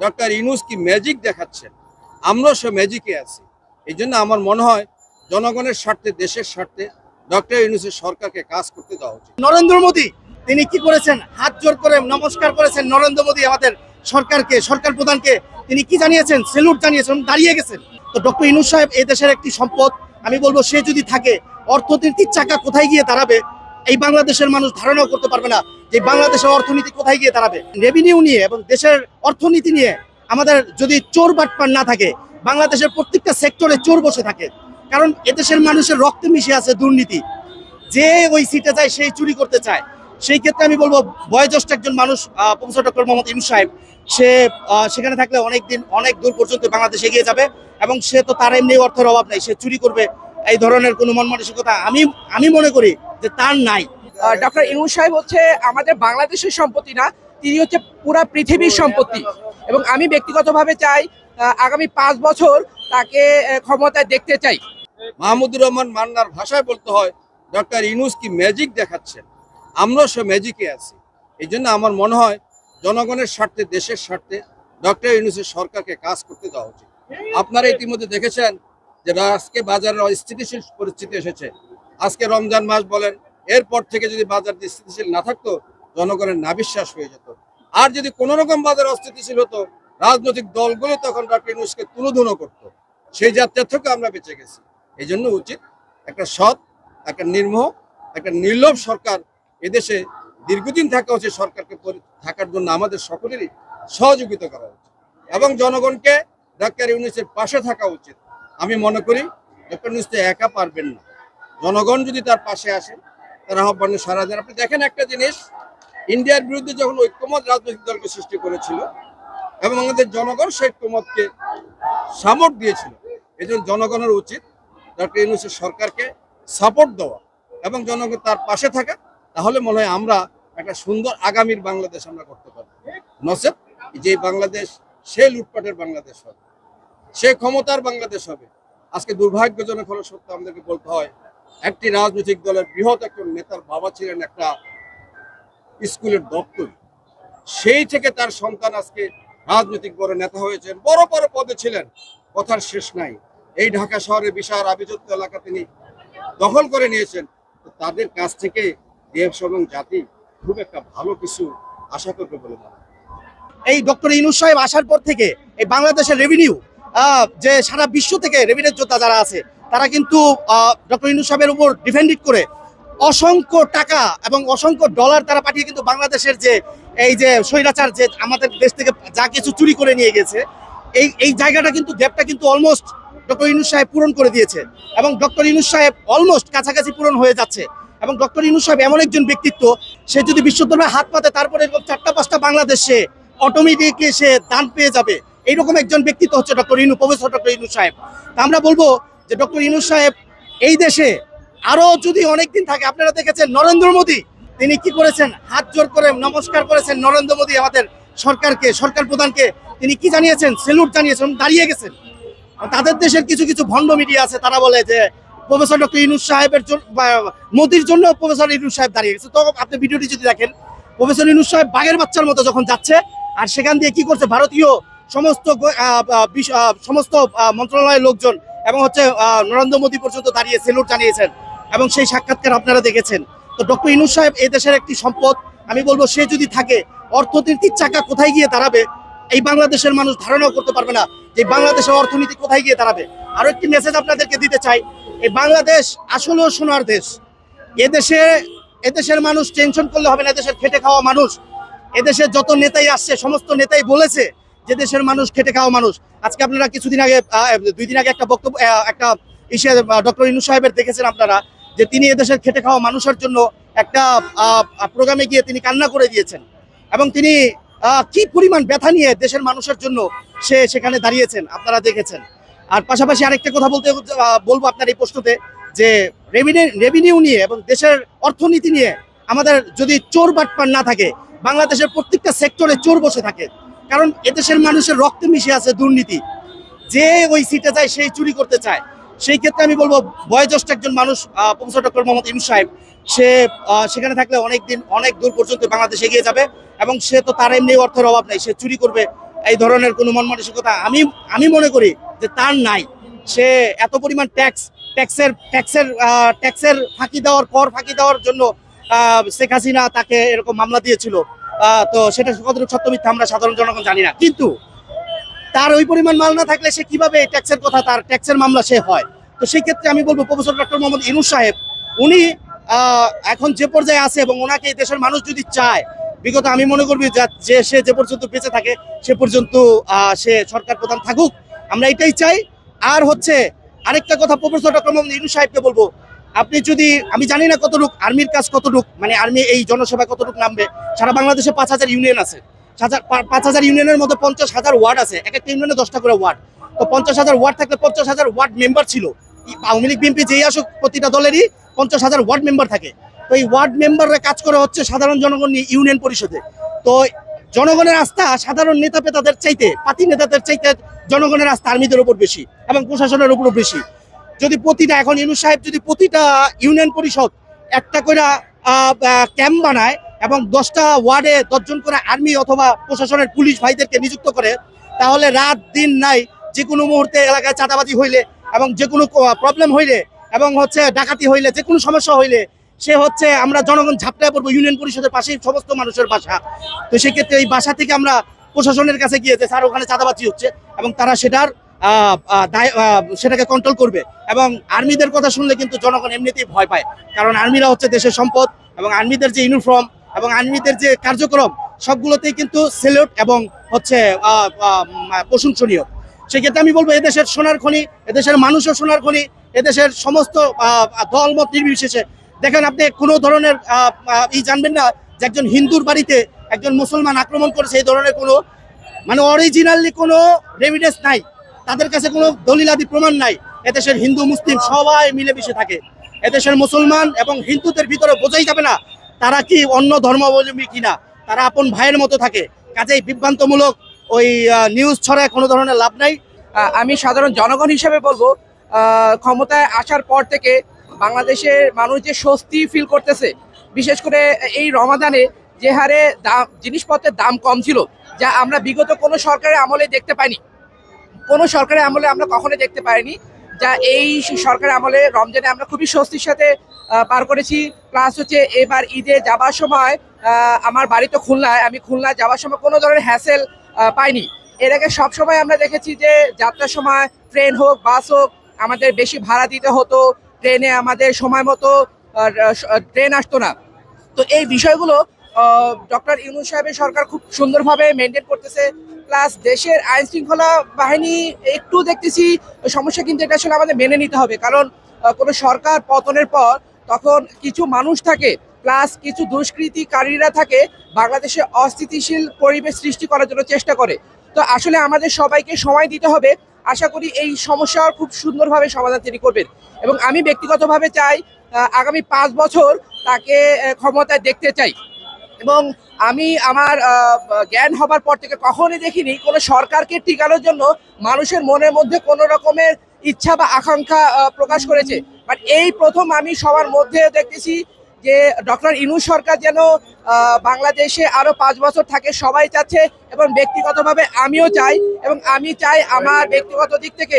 Doctor Yunus কি magic দেখাচ্ছেন আমরা সে ম্যাজিকে আছি। এই জন্য আমার মনে হয় জনগণের স্বার্থে, দেশের স্বার্থে ডক্টর ইনুসের সরকারকে কাজ করতে দেওয়া উচিত। নরেন্দ্র মোদী, তিনি কি করেছেন? হাত জোর করে নমস্কার করেছেন নরেন্দ্র মোদী আমাদের সরকারকে, সরকার প্রধানকে। তিনি কি জানিয়েছেন? সেলুট জানিয়েছেন দাঁড়িয়ে গেছেন। তো ডক্টর ইনুস সাহেব এই দেশের একটি সম্পদ। আমি বলব, সে যদি থাকে, অর্থনীতির চাকা কোথায় গিয়ে দাঁড়াবে? এই বাংলাদেশের মানুষ ধারণাও করতে পারবে না। যে বাংলাদেশের অর্থনীতি কোথায় গিয়ে দাঁড়াবে? রেভিনিউ নিয়ে এবং দেশের অর্থনীতি নিয়ে আমাদের যদি চোর বাটপার না থাকে, বাংলাদেশের প্রত্যেকটা সেক্টরে চোর বসে থাকে। কারণ এদেশের মানুষের রক্তে মিশে আছে দুর্নীতি। যে ওই সিটে যায়, সেই চুরি করতে চায়। সেই ক্ষেত্রে আমি বলব, বয়োজ্যেষ্ঠ একজন মানুষ প্রফেসর ডক্টর মোহাম্মদ ইনু সাহেব, সে সেখানে থাকলে অনেক দিন অনেক দূর পর্যন্ত বাংলাদেশ এগিয়ে যাবে এবং সে তো তার এমনি অর্থের অভাব নাই, সে চুরি করবে। এই ধরনের কোনো মন মানসিকতা আমি আমি মনে করি যে তার নাই। ডক্টর ইনুস সাহেব হচ্ছে আমাদের বাংলাদেশের সম্পত্তি না, তিনি হচ্ছে পুরা পৃথিবীর সম্পত্তি। এবং আমি ব্যক্তিগতভাবে চাই আগামী পাঁচ বছর তাকে ক্ষমতায় দেখতে চাই। মাহমুদুর রহমান মান্নার ভাষায় বলতে হয়, ডক্টর ইনুস কি ম্যাজিক দেখাচ্ছেন? আমরাও সে ম্যাজিকে আছি। এই জন্য আমার মনে হয়, জনগণের স্বার্থে, দেশের স্বার্থে ডক্টর ইনুসের সরকারকে কাজ করতে দেওয়া উচিত। আপনারা ইতিমধ্যে দেখেছেন যে আজকে বাজারের অস্থিতিশীল পরিস্থিতি এসেছে। আজকে রমজান মাস বলেন এরপর থেকে যদি বাজার স্থিতিশীল না থাকতো, জনগণের না বিশ্বাস হয়ে যেত। আর যদি কোনো রকম বাজার অস্থিতিশীল হতো, রাজনৈতিক দলগুলো তখন ডক্টর ইনুসকে তুলোধুনো করতো। সেই যাত্রা থেকে আমরা বেঁচে গেছি। এই জন্য উচিত একটা সৎ, একটা নির্মোহ, একটা নির্লোভ সরকার এদেশে দীর্ঘদিন থাকা উচিত, সরকারকে থাকার জন্য আমাদের সকলেরই সহযোগিতা করা উচিত। এবং জনগণকে ডাক্তার ইউনিসের পাশে থাকা উচিত। আমি মনে করি, ডক্টর ইউনিস একা পারবেন না। জনগণ যদি তার পাশে আসে তার আহ্বানে সারা দেন। আপনি দেখেন একটা জিনিস, ইন্ডিয়ার বিরুদ্ধে যখন ঐক্যমত রাজনৈতিক দলকে সৃষ্টি করেছিল এবং আমাদের জনগণ সেই ঐক্যমতকে সামর্থ দিয়েছিল, এই জন্য জনগণের উচিত ডক্টর ইউনুসের সরকারকে সাপোর্ট দেওয়া এবং জনগণ তার পাশে থাকা। তাহলে মনে হয় আমরা একটা সুন্দর আগামীর বাংলাদেশ আমরা করতে পারব। নসেদ যে বাংলাদেশ সে লুটপাটের বাংলাদেশ হবে সে ক্ষমতার বাংলাদেশ হবে। আজকে দুর্ভাগ্যজনক হলো সত্য আমাদেরকে বলতে হয় একটি রাজনৈতিক দলের বৃহৎ একজন নেতার বাবা ছিলেন একটা স্কুলের দপ্তর। সেই থেকে তার সন্তান আজকে রাজনৈতিক বড় নেতা হয়েছেন। বড় বড় পদে ছিলেন, কথার শেষ নাই। এই ঢাকা শহরের বিশাল আবিজত্ব এলাকা তিনি দখল করে নিয়েছেন। তাদের কাছ থেকে দেশ এবং জাতি খুব একটা ভালো কিছু আশা করবে বলে এই ডক্টর ইনুস সাহেব আসার পর থেকে এই বাংলাদেশের রেভিনিউ যে সারা বিশ্ব থেকে রেভিনিউ যোদ্ধা যারা আছে তারা কিন্তু ডক্টর ইনুস সাহেবের উপর ডিফেন্ডেড করে অসংখ্য টাকা এবং অসংখ্য ডলার তারা পাঠিয়ে কিন্তু বাংলাদেশের যে, এই যে স্বৈরাচার যে আমাদের দেশ থেকে যা কিছু চুরি করে নিয়ে গেছে, এই এই জায়গাটা কিন্তু গ্যাপটা কিন্তু অলমোস্ট ডক্টর ইনুস সাহেব পূরণ করে দিয়েছে এবং ডক্টর ইনুস সাহেব অলমোস্ট কাছাকাছি পূরণ হয়ে যাচ্ছে এবং ডক্টর ইনুস সাহেব এমন একজন ব্যক্তিত্ব, সে যদি বিশ্ব হাত পাতে, তারপরে এরকম চারটা পাঁচটা বাংলাদেশে অটোমেটিকলি সে দান পেয়ে যাবে। এইরকম একজন ব্যক্তিত্ব হচ্ছে doctor Inu professor doctor Inu সাহেব। তা আমরা বলব যে ডক্টর ইনু সাহেব এই দেশে আরও যদি অনেকদিন থাকে, আপনারা দেখেছেন নরেন্দ্র মোদী, তিনি কি করেছেন? হাত জোর করে নমস্কার করেছেন নরেন্দ্র মোদী আমাদের সরকারকে, সরকার প্রধানকে। তিনি কি জানিয়েছেন? সেলুট জানিয়েছেন দাঁড়িয়ে গেছেন। তাদের দেশের কিছু কিছু ভণ্ড মিডিয়া আছে, তারা বলে যে প্রফেসর ডক্টর ইনুস সাহেবের জন্য মোদির জন্য প্রফেসর ইনুস সাহেব দাঁড়িয়ে গেছে। তো আপনি ভিডিওটি যদি দেখেন, প্রফেসর ইনুস সাহেব বাঘের বাচ্চার মতো যখন যাচ্ছে, আর সেখান দিয়ে কি করছে, ভারতীয় সমস্ত সমস্ত মন্ত্রণালয়ের লোকজন এবং হচ্ছে নরেন্দ্র মোদী পর্যন্ত দাঁড়িয়ে সেলুট জানিয়েছেন এবং সেই সাক্ষাৎকার আপনারা দেখেছেন। তো ডক্টর ইনুস সাহেব এই দেশের একটি সম্পদ। আমি বলব, সে যদি থাকে, অর্থনীতির চাকা কোথায় গিয়ে দাঁড়াবে? এই বাংলাদেশের মানুষ ধারণাও করতে পারবে না যে বাংলাদেশের অর্থনীতি কোথায় গিয়ে দাঁড়াবে। আরও একটি মেসেজ আপনাদেরকে দিতে চাই এই বাংলাদেশ আসলেও সোনার দেশ। এদেশে এদেশের মানুষ টেনশন করলে হবে না এদেশের খেটে খাওয়া মানুষ। এদেশের যত নেতাই আসছে, সমস্ত নেতাই বলেছে যে দেশের মানুষ খেটে খাওয়া মানুষ। আজকে আপনারা কিছুদিন আগে দুই দিন আগে একটা বক্তব্য একটা ইসে ডক্টর ইনু সাহেবের দেখেছেন আপনারা, যে তিনি এদেশের খেটে খাওয়া মানুষের জন্য একটা প্রোগ্রামে গিয়ে তিনি কান্না করে দিয়েছেন। এবং তিনি কি পরিমাণ ব্যথা নিয়ে দেশের মানুষের জন্য সে সেখানে দাঁড়িয়েছেন, আপনারা দেখেছেন। আর পাশাপাশি আরেকটা কথা বলতে বলব আপনার এই প্রশ্নতে, যে রেভিনিউ রেভিনিউ নিয়ে এবং দেশের অর্থনীতি নিয়ে আমাদের যদি চোর বাটপার না থাকে, বাংলাদেশের প্রত্যেকটা সেক্টরে চোর বসে থাকে কারণ এদেশের মানুষের রক্তে মিশে আছে দুর্নীতি। যে ওই সিটে যায়, সেই চুরি করতে চায়। সেই ক্ষেত্রে আমি বলব, বয়োজ্যেষ্ঠ একজন মানুষ প্রফেসর ডক্টর মোহাম্মদ ইনু সাহেব, সে সেখানে থাকলে অনেক দিন অনেক দূর পর্যন্ত বাংলাদেশ এগিয়ে যাবে এবং সে তো তার এমনি অর্থের অভাব নাই, সে চুরি করবে। এই ধরনের কোনো মন মানসিকতা আমি আমি মনে করি যে তার নাই। সে এত পরিমাণ ট্যাক্স ট্যাক্সের ট্যাক্সের ট্যাক্সের ফাঁকি দেওয়ার কর ফাঁকি দেওয়ার জন্য শেখ হাসিনা তাকে এরকম মামলা দিয়েছিল। তো সেটা কতটুকু সত্য মিথ্যা আমরা সাধারণ জনগণ জানি না। কিন্তু তার ওই পরিমাণ মাল না থাকলে সে কীভাবে ট্যাক্সের কথা, তার ট্যাক্সের মামলা সে হয়? তো সেই ক্ষেত্রে আমি বলব প্রফেসর ডক্টর মোহাম্মদ ইনুস সাহেব, উনি এখন যে পর্যায়ে আছে এবং ওনাকে দেশের মানুষ যদি চায়, বিগত আমি মনে করবি যে সে যে পর্যন্ত বেঁচে থাকে, সে পর্যন্ত সে সরকার প্রধান থাকুক। আমরা এটাই চাই। আর হচ্ছে, আরেকটা কথা প্রফেসর ডক্টর মোহাম্মদ ইনুস সাহেবকে বলব আপনি যদি, আমি জানি না কতটুক আর্মির কাজ কতটুক মানে আর্মি এই জনসভা কতটুক নামবে। সারা বাংলাদেশে পাঁচ হাজার ইউনিয়ন আছে। পাঁচ হাজার ইউনিয়নের মধ্যে পঞ্চাশ হাজার ওয়ার্ড আছে। এক একটা ইউনিয়নে দশটা করে ওয়ার্ড। তো পঞ্চাশ হাজার ওয়ার্ড থাকলে পঞ্চাশ হাজার ওয়ার্ড মেম্বার ছিল। আওয়ামী লীগ, বিএনপি যেই আসুক, প্রতিটা দলেরই পঞ্চাশ হাজার ওয়ার্ড মেম্বার থাকে। তো এই ওয়ার্ড মেম্বাররা কাজ করে হচ্ছে সাধারণ জনগণ ইউনিয়ন পরিষদে। তো জনগণের আস্থা, সাধারণ নেতা পেতাদের চাইতে, পাতি নেতাদের চাইতে জনগণের আস্থা আর্মিদের উপর বেশি এবং প্রশাসনের উপর বেশি। যদি প্রতিটা, এখন ইউনুস সাহেব যদি প্রতিটা ইউনিয়ন পরিষদ একটা করে ক্যাম্প বানায় এবং দশটা ওয়ার্ডে দশজন করে আর্মি অথবা প্রশাসনের পুলিশ ভাইদেরকে নিযুক্ত করে, তাহলে রাত দিন নাই যে কোনো মুহূর্তে এলাকায় চাঁদাবাজি হইলে এবং যে কোনো প্রবলেম হইলে এবং হচ্ছে ডাকাতি হইলে, যে কোনো সমস্যা হইলে, সে হচ্ছে আমরা জনগণ ঝাপটায় পড়ব ইউনিয়ন পরিষদের পাশেই সমস্ত মানুষের বাসা। তো সেক্ষেত্রে এই বাসা থেকে আমরা প্রশাসনের কাছে গিয়েছে স্যার ওখানে চাঁদাবাজি হচ্ছে এবং তারা সেটার সেটাকে কন্ট্রোল করবে। এবং আর্মিদের কথা শুনলে কিন্তু জনগণ এমনিতেই ভয় পায়। কারণ আর্মিরা হচ্ছে দেশের সম্পদ এবং আর্মিদের যে ইউনিফর্ম এবং আর্মিদের যে কার্যক্রম সবগুলোতেই কিন্তু সেলুট এবং হচ্ছে প্রশংসনীয়। সেক্ষেত্রে আমি বলব এদেশের সোনার খনি এদেশের মানুষও সোনার খনি এদেশের সমস্ত আহ, দল মত নির্বিশেষে। দেখেন আপনি কোনো ধরনের ই জানবেন না যে একজন হিন্দুর বাড়িতে একজন মুসলমান আক্রমণ করেছে এই ধরনের কোনো মানে অরিজিনালি কোনো রেভিডেন্স নাই। তাদের কাছে কোনো দলিলাদি প্রমাণ নাই। এদেশের হিন্দু, মুসলিম সবাই মিলেমিশে থাকে। এদেশের মুসলমান এবং হিন্দুদের ভিতরে বোঝাই যাবে না তারা কি অন্য ধর্মাবলম্বী কিনা। তারা আপন ভাইয়ের মতো থাকে। কাজেই বিভ্রান্তমূলক ওই নিউজ ছড়ায় কোনো ধরনের লাভ নাই। আমি সাধারণ জনগণ হিসেবে বলব ক্ষমতায় আসার পর থেকে বাংলাদেশের মানুষ যে স্বস্তি ফিল করতেছে, বিশেষ করে এই রমাদানে যে হারে দাম, জিনিসপত্রের দাম কম ছিল, যা আমরা বিগত কোনো সরকারের আমলে দেখতে পাইনি। কোনো সরকারের আমলে আমরা কখনো দেখতে পাইনি। যা এই সরকারের আমলে রমজানে আমরা খুবই স্বস্তির সাথে পার করেছি। প্লাস হচ্ছে এবার ঈদে যাবার সময় আমার বাড়ি তো খুলনায়, আমি খুলনায় যাওয়ার সময় কোনো ধরনের হ্যাসেল পাইনি। এর আগে সবসময় আমরা দেখেছি যে যাত্রার সময় ট্রেন হোক বাস হোক, আমাদের বেশি ভাড়া দিতে হতো ট্রেনে আমাদের সময় মতো ট্রেন আসতো না। তো এই বিষয়গুলো ডক্টর ইউনুস সাহেবের সরকার খুব সুন্দরভাবে মেনটেন করতেছে। প্লাস দেশের আইন শৃঙ্খলা বাহিনী একটু দেখতেছি, সমস্যা কিন্তু এটা আসলে আমাদের মেনে নিতে হবে। কারণ কোনো সরকার পতনের পর তখন কিছু মানুষ থাকে, প্লাস কিছু দুষ্কৃতিকারীরা থাকে, বাংলাদেশে অস্থিতিশীল পরিবেশ সৃষ্টি করার জন্য চেষ্টা করে। তো আসলে আমাদের সবাইকে সময় দিতে হবে। আশা করি এই সমস্যার খুব সুন্দরভাবে সমাধান তিনি করবেন। এবং আমি ব্যক্তিগতভাবে চাই আগামী পাঁচ বছর তাকে ক্ষমতায় দেখতে চাই। এবং আমি আমার জ্ঞান হবার পর থেকে কখনোই দেখিনি কোনো সরকারকে টিকানোর জন্য মানুষের মনের মধ্যে কোনো রকমের ইচ্ছা বা আকাঙ্ক্ষা প্রকাশ করেছে। বাট এই প্রথম আমি সবার মধ্যে দেখতেছি যে ডক্টর ইনুস সরকার যেন বাংলাদেশে আরও পাঁচ বছর থাকে সবাই চাচ্ছে এবং ব্যক্তিগতভাবে আমিও চাই এবং আমি চাই আমার ব্যক্তিগত দিক থেকে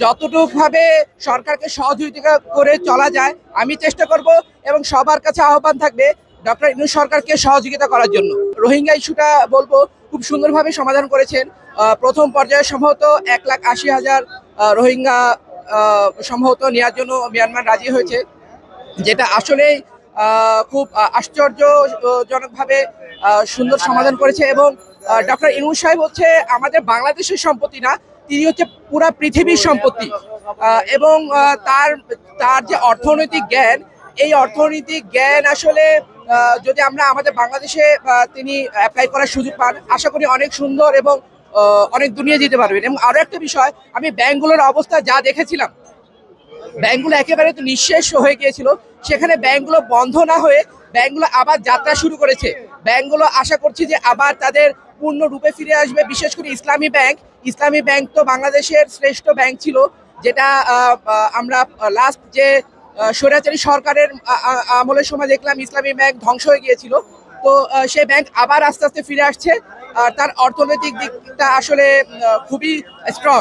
যতটুক ভাবে সরকারকে সহযোগিতা করে চলা যায়, আমি চেষ্টা করব এবং সবার কাছে আহ্বান থাকবে ডক্টর ইনু সরকারকে সহযোগিতা করার জন্য। রোহিঙ্গা ইস্যুটা বলব, খুব সুন্দরভাবে সমাধান করেছেন। প্রথম পর্যায়ে সম্ভবত এক লাখ আশি হাজার রোহিঙ্গা সম্ভবত নেওয়ার জন্য মিয়ানমার রাজি হয়েছে। যেটা আসলেই খুব আশ্চর্যজনকভাবে সুন্দর সমাধান করেছে এবং ডক্টর ইনু সাহেব হচ্ছে আমাদের বাংলাদেশের সম্পত্তি না, তিনি হচ্ছে পুরা পৃথিবীর সম্পত্তি। এবং তার তার যে অর্থনৈতিক জ্ঞান এই অর্থনৈতিক জ্ঞান আসলে যদি আমরা আমাদের বাংলাদেশে তিনি অ্যাপ্লাই করার সুযোগ পান, আশা করি অনেক সুন্দর এবং অনেক দুনিয়া যেতে পারবেন। এবং আরও একটা বিষয়, আমি ব্যাংকগুলোর অবস্থা যা দেখেছিলাম ব্যাংকগুলো একেবারে তো নিঃশেষ হয়ে গিয়েছিল। সেখানে ব্যাংকগুলো বন্ধ না হয়ে ব্যাংকগুলো আবার যাত্রা শুরু করেছে। ব্যাংকগুলো আশা করছি যে আবার তাদের পূর্ণ রূপে ফিরে আসবে। বিশেষ করে ইসলামী ব্যাংক ইসলামী ব্যাংক তো বাংলাদেশের শ্রেষ্ঠ ব্যাংক ছিল, যেটা আমরা লাস্ট যে স্বৈরাচারী সরকারের আমলের সময় দেখলাম ইসলামী ব্যাংক ধ্বংস হয়ে গিয়েছিল। তো সেই ব্যাংক আবার আস্তে আস্তে ফিরে আসছে, আর তার অর্থনৈতিক দিকটা আসলে খুবই স্ট্রং